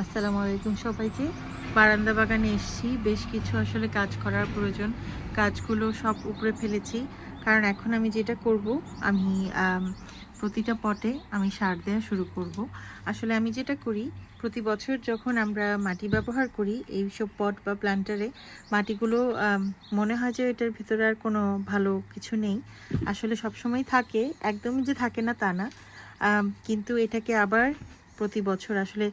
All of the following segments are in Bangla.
আসসালামু আলাইকুম সবাইকে। বারান্দা বাগানে এসেছি। বেশ কিছু আসলে কাজ করার প্রয়োজন। কাজগুলো সব উপরে ফেলেছি। কারণ এখন আমি যেটা করব, আমি প্রতিটা পটে আমি সার দেওয়া শুরু করব। আসলে আমি যেটা করি, প্রতি বছর যখন আমরা মাটি ব্যবহার করি এই সব পট বা প্ল্যান্টারে মাটিগুলো মনে হয় যে এটার ভিতরে আর কোনো ভালো কিছু নেই। আসলে সবসময় থাকে, একদমই যে থাকে না তা না। কিন্তু এটাকে আবার প্রতি বছর আসলে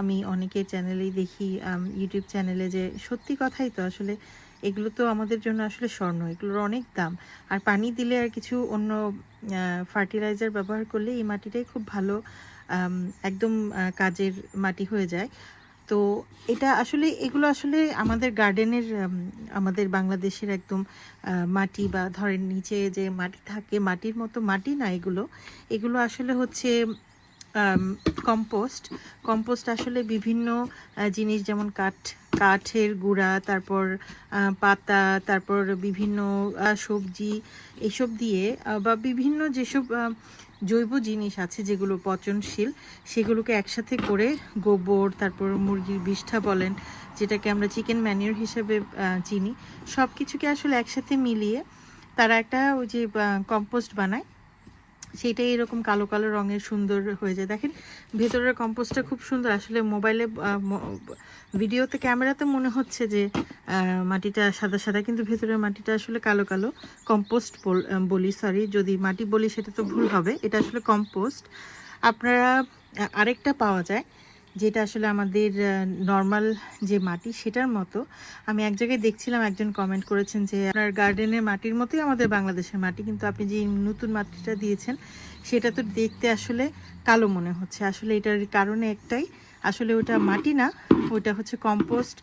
আমি অনেকের চ্যানেলেই দেখি ইউটিউব চ্যানেলে যে সত্যি কথাই তো আসলে এগুলো তো আমাদের জন্য আসলে স্বর্ণ, এগুলোর অনেক দাম। আর পানি দিলে আর কিছু অন্য ফার্টিলাইজার ব্যবহার করলে এই মাটিটাই খুব ভালো একদম কাজের মাটি হয়ে যায়। তো এটা আসলে, এগুলো আসলে আমাদের গার্ডেনের আমাদের বাংলাদেশের একদম মাটি বা ধরেন নিচে যে মাটি থাকে, মাটির মতো মাটি না এগুলো। এগুলো আসলে হচ্ছে কম্পোস্ট কম্পোস্ট আসলে বিভিন্ন জিনিস যেমন কাঠ, কাঠের গুঁড়া, তারপর পাতা, তারপর বিভিন্ন সবজি, এসব দিয়ে বা বিভিন্ন যেসব জৈব জিনিস আছে যেগুলো পচনশীল, সেগুলোকে একসাথে করে গোবর, তারপর মুরগির বিষ্ঠা বলেন, যেটাকে আমরা চিকেন ম্যানিওর হিসেবে চিনি সব কিছুকে আসলে একসাথে মিলিয়ে তারা একটা ওই যে কম্পোস্ট বানায়। সেইটাই এরকম কালো কালো রঙের সুন্দর হয়ে যায়। দেখেন, ভেতরের কম্পোস্টটা খুব সুন্দর। আসলে মোবাইলে ভিডিওতে ক্যামেরাতে মনে হচ্ছে যে মাটিটা সাদা সাদা, কিন্তু ভেতরের মাটিটা আসলে কালো কালো। কম্পোস্ট বলি সরি যদি মাটি বলি সেটা তো ভুল হবে। এটা আসলে কম্পোস্ট আপনারা আরেকটা পাওয়া যায়। যেটা আসলে আমাদের নর্মাল যে মাটি সেটার মতো। আমি এক জায়গায় দেখছিলাম, একজন কমেন্ট করেছেন যে, আপনার গার্ডেনের মাটির মতোই আমাদের বাংলাদেশের মাটি। কিন্তু আপনি যে নতুন মাটিটা দিয়েছেন, সেটা তো দেখতে আসলে কালো মনে হচ্ছে। আসলে এটার কারণে একটাই, আসলে ওটা মাটি না, ওটা হচ্ছে কম্পোস্ট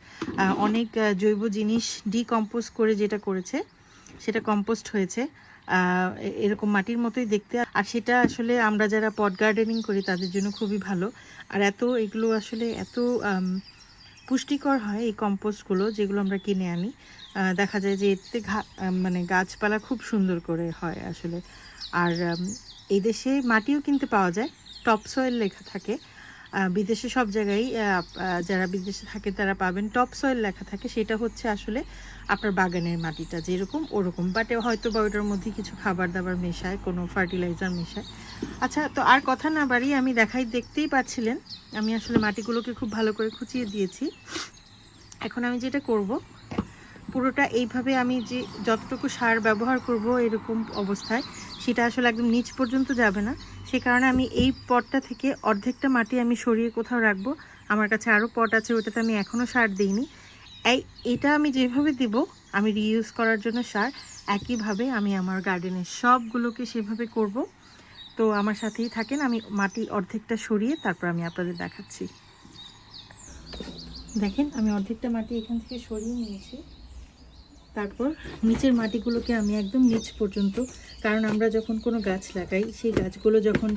অনেক জৈব জিনিস ডিকম্পোজ করে যেটা করেছে, সেটা কম্পোস্ট হয়েছে। এরকম মাটির মতোই দেখতে। আর সেটা আসলে আমরা যারা পট গার্ডেনিং করি, তাদের জন্য খুবই ভালো। আর এত এগুলো আসলে এত পুষ্টিকর হয় এই কম্পোস্টগুলো যেগুলো আমরা কিনে আনি। দেখা যায় যে এতে মানে গাছপালা খুব সুন্দর করে হয় আসলে। আর এই দেশে মাটিও কিনতে পাওয়া যায়। টপ সয়েল লেখা থাকে। বিদেশে সব জায়গায় যারা বিদেশে থাকে তারা পাবেন টপ সয়েল লেখা থাকে। সেটা হচ্ছে আসলে আপনার বাগানের মাটিটা যেরকম ওরকম। বাট হয়তো বা ওটার মধ্যে কিছু খাবার দাবার মেশায়, কোনো ফার্টিলাইজার মেশায়। আচ্ছা তো আর কথা না বাড়িয়ে আমি দেখাই, দেখতেই পাচ্ছিলেন। আমি আসলে মাটিগুলোকে খুব ভালো করে খুঁচিয়ে দিয়েছি। এখন আমি যেটা করব, পুরোটা এইভাবে আমি যে যতটুকু সার ব্যবহার করব এরকম অবস্থায় সেটা আসলে একদম নিচ পর্যন্ত যাবে না। সে কারণে আমি এই পটটা থেকে অর্ধেকটা মাটি আমি সরিয়ে কোথাও রাখব। আমার কাছে আরও পট আছে, ওটাতে আমি এখনও সার দিইনি। এই, এটা আমি যেভাবে দিব, আমি রিইউজ করার জন্য সার, একইভাবে আমি আমার গার্ডেনের সবগুলোকে সেভাবে করব। তো আমার সাথেই থাকেন, আমি মাটি অর্ধেকটা সরিয়ে তারপর আমি আপনাদের দেখাচ্ছি। দেখেন, আমি অর্ধেকটা মাটি এখান থেকে সরিয়ে নিয়েছি। তারপর নিচের মাটিগুলোকে আমি একদম নিচ পর্যন্ত, কারণ আমরা যখন কোনো গাছ লাগাই, সেই গাছগুলো যখন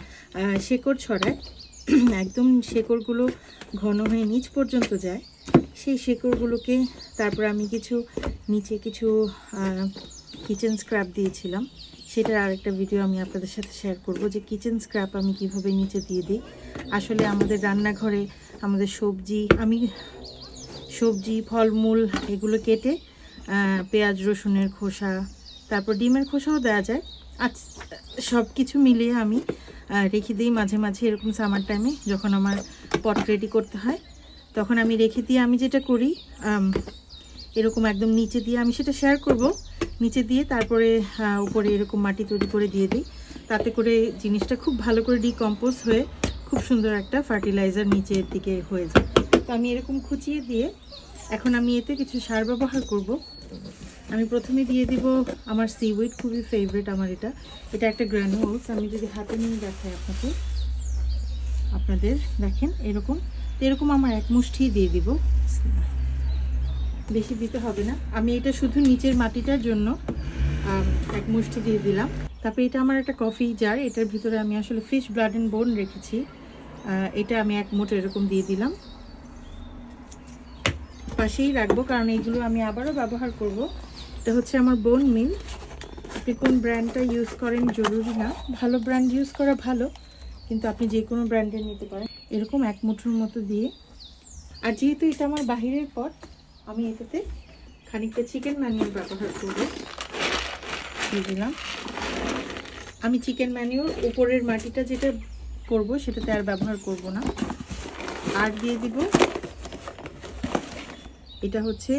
শেকড় ছড়ায়, একদম শেকড়গুলো ঘন হয়ে নিচ পর্যন্ত যায়, সেই শেকড়গুলোকে তারপর আমি কিছু, নিচে কিছু কিচেন স্ক্র্যাপ দিয়েছিলাম। সেটার আরেকটা ভিডিও আমি আপনাদের সাথে শেয়ার করব, যে কিচেন স্ক্র্যাপ আমি কীভাবে নিচে দিয়ে দিই। আসলে আমাদের রান্নাঘরে আমাদের সবজি, আমি সবজি, ফলমূল এগুলো কেটে পেঁয়াজ, রসুনের খোসা, তারপর ডিমের খোসাও দেওয়া যায়। আজ সব কিছু মিলিয়ে আমি রেখে দিই মাঝে মাঝে এরকম সামার টাইমে যখন আমার পট রেডি করতে হয়। তখন আমি রেখে দিয়ে আমি যেটা করি এরকম একদম নিচে দিয়ে আমি সেটা শেয়ার করব। নিচে দিয়ে তারপরে উপরে এরকম মাটি তৈরি করে দিয়ে দিই। তাতে করে জিনিসটা খুব ভালো করে ডিকম্পোজ হয়ে খুব সুন্দর একটা ফার্টিলাইজার নিচের দিকে হয়ে যায়। তো আমি এরকম খুঁচিয়ে দিয়ে এখন আমি এতে কিছু সার ব্যবহার করব। আমি প্রথমে দিয়ে দিব আমার সিউইড খুবই ফেভারিট আমার এটা। এটা একটা গ্রানুলস আমি যদি হাতে নিয়ে দেখাই আপনাকে। আপনাদের দেখেন, এরকম। এরকম আমার এক মুষ্টি দিয়ে দিব। বেশি দিতে হবে না। আমি এটা শুধু নিচের মাটিটার জন্য এক মুষ্টি দিয়ে দিলাম। তারপরে এটা আমার একটা কফি জার এটার ভিতরে আমি আসলে ফিশ ব্লাড অ্যান্ড বোন রেখেছি। এটা আমি এক মোট এরকম দিয়ে দিলাম। পাশেই রাখব, কারণ এইগুলো আমি আবারও ব্যবহার করব। এটা হচ্ছে আমার বোন মিল আপনি কোন ব্র্যান্ডটা ইউজ করেন জরুরি না। ভালো ব্র্যান্ড ইউজ করা ভালো, কিন্তু আপনি যে কোনো ব্র্যান্ডের নিতে পারেন। এরকম এক মুঠোর মতো দিয়ে। আর যেহেতু এটা আমার বাহিরের পট, আমি এটাতে খানিকটা চিকেন ম্যানিউর ব্যবহার করব। দিয়ে দিলাম। আমি চিকেন ম্যানিউর উপরের মাটিটা যেটা করব, সেটাতে আর ব্যবহার করব না। আর দিয়ে দিব এটা হচ্ছে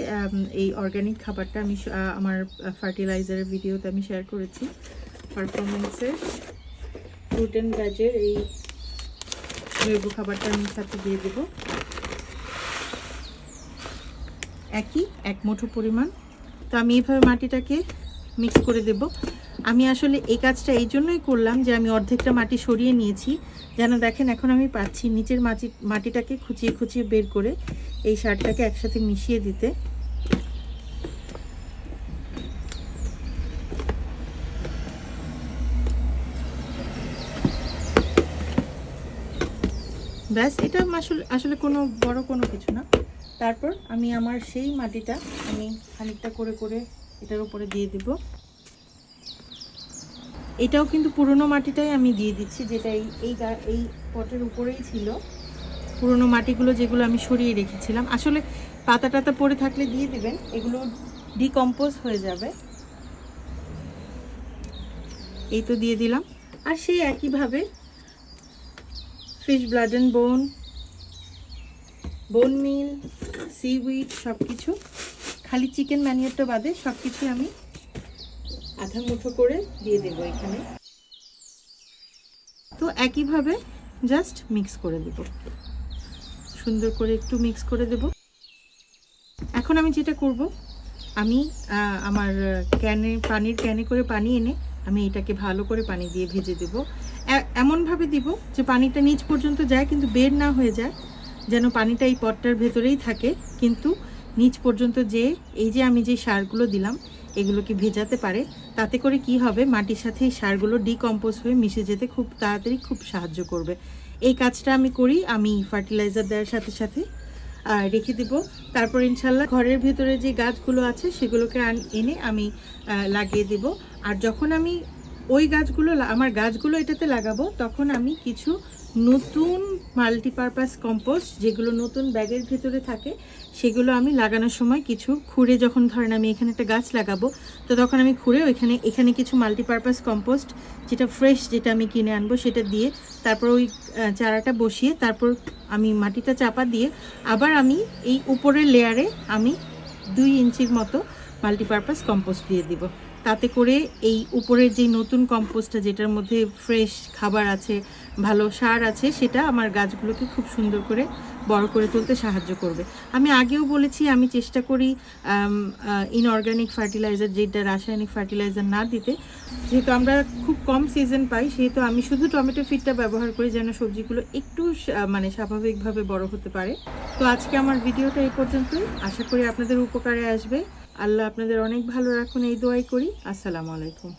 এই অর্গানিক খাবারটা আমি আমার ফার্টিলাইজারের ভিডিওতে আমি শেয়ার করেছি। পারফরমেন্সের ফ্রুট অ্যান্ড ভেজের এই জৈব খাবারটা আমি সাথে দিয়ে দেবো। একই, এক মুঠো পরিমাণ। তো আমি এইভাবে মাটিটাকে মিক্স করে দেব। আমি আসলে এই কাজটা এই জন্যই করলাম যে আমি অর্ধেকটা মাটি সরিয়ে নিয়েছি। যেন দেখেন, এখন আমি পাচ্ছি নিচের মাটি, মাটিটাকে খুঁচিয়ে খুঁচিয়ে বের করে এই সারটাকে একসাথে মিশিয়ে দিতে। ব্যাস, এটা আসলে আসলে কোনো বড় কোনো কিছু না। তারপর আমি আমার সেই মাটিটা আমি খানিকটা করে করে এটার উপরে দিয়ে দিব। এটাও কিন্তু পুরনো মাটিটাই আমি দিয়ে দিচ্ছি, যেটা এই এই এই পটের উপরেই ছিল। পুরনো মাটিগুলো যেগুলো আমি সরিয়ে রেখেছিলাম। আসলে পাতা টাতা পড়ে থাকলে দিয়ে দিবেন, এগুলো ডিকম্পোজ হয়ে যাবে। এই তো দিয়ে দিলাম। আর সেই একইভাবে ফিশ ব্লাড অ্যান্ড বোন বোন মিল সিউইড সব কিছু খালি চিকেন ম্যানিয়ারটা বাদে সব কিছু আমি আধা মুঠো করে দিয়ে দেবো এখানে। তো একইভাবে জাস্ট মিক্স করে দেব। সুন্দর করে একটু মিক্স করে দেব। এখন আমি যেটা করব, আমি আমার ক্যানে, পানির ক্যানে করে পানি এনে আমি এটাকে ভালো করে পানি দিয়ে ভেজে দেব। এমনভাবে দিব যে পানিটা নিচ পর্যন্ত যায় কিন্তু বের না হয়ে যায়, যেন পানিটা এই পটটার ভেতরেই থাকে। কিন্তু নিচ পর্যন্ত যে, এই যে আমি যে সারগুলো দিলাম এগুলোকে ভেজাতে পারে? তাতে করে কি হবে? মাটির সাথে এই সারগুলো ডিকম্পোজ হয়ে মিশে যেতে খুব তাড়াতাড়ি খুব সাহায্য করবে। এই কাজটা আমি করি, আমি ফার্টিলাইজার দেওয়ার সাথে সাথে রেখে দেব। তারপর ইনশাল্লাহ ঘরের ভেতরে যে গাছগুলো আছে, সেগুলোকে এনে আমি লাগিয়ে দেব। আর যখন আমি ওই গাছগুলো আমার গাছগুলো এটাতে লাগাবো, তখন আমি কিছু নতুন মাল্টিপারপাস কম্পোস্ট, যেগুলো নতুন ব্যাগের ভেতরে থাকে, সেগুলো আমি লাগানোর সময় কিছু খুঁড়ে যখন ধরেন আমি এখানে একটা গাছ লাগাবো, তো তখন আমি খুঁড়ে ওইখানে, এখানে কিছু মাল্টিপারপাস কম্পোস্ট, যেটা ফ্রেশ যেটা আমি কিনে আনব সেটা দিয়ে তারপর ওই চারাটা বসিয়ে তারপর আমি মাটিটা চাপা দিয়ে আবার আমি এই উপরের লেয়ারে আমি দুই ইঞ্চির মতো মাল্টিপারপাস কম্পোস্ট দিয়ে দিব। তাতে করে এই উপরের যে নতুন কম্পোস্টটা, যেটার মধ্যে ফ্রেশ খাবার আছে, ভালো সার আছে, সেটা আমার গাছগুলোকে খুব সুন্দর করে বড় করে তুলতে সাহায্য করবে। আমি আগেও বলেছি, আমি চেষ্টা করি ইনঅর্গানিক ফার্টিলাইজার যেটা রাসায়নিক ফার্টিলাইজার না দিতে। যেহেতু আমরা খুব কম সিজন পাই, সেহেতু আমি শুধু টমেটো ফিটটা ব্যবহার করি যেন সবজিগুলো একটু মানে স্বাভাবিকভাবে বড় হতে পারে। তো আজকে আমার ভিডিওটা এই পর্যন্তই। আশা করি আপনাদের উপকারে আসবে। আল্লাহ আপনাদের অনেক ভালো রাখুন এই দোয়াই করি। আসসালামু আলাইকুম।